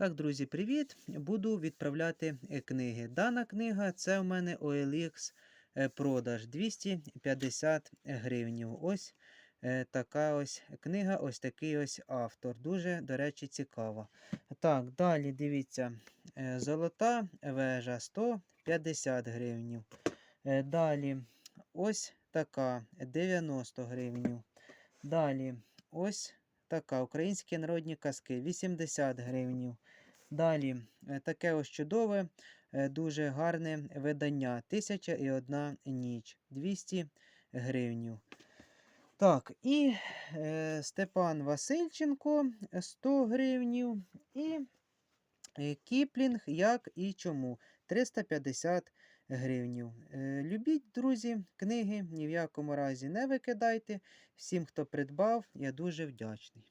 Так, друзі, привіт! Буду відправляти е, книги. Дана книга це в мене OLX е, продаж 250 гривень. Ось е, така ось книга, ось такий ось автор. Дуже, до речі, цікава. Так, далі дивіться, золота вежа 150 гривень. Далі ось така 90 гривень. Далі ось така українські народні казки 80 гривень. Далі е, таке ось чудове, е, дуже гарне видання. Тисяча і одна ніч 200 гривень. Так, і е, Степан Васильченко 100 гривень. І е, Кіплінг, як і чому 350 гривень. Е, любіть, друзі, книги, ні в якому разі не викидайте. Всім, хто придбав, я дуже вдячний.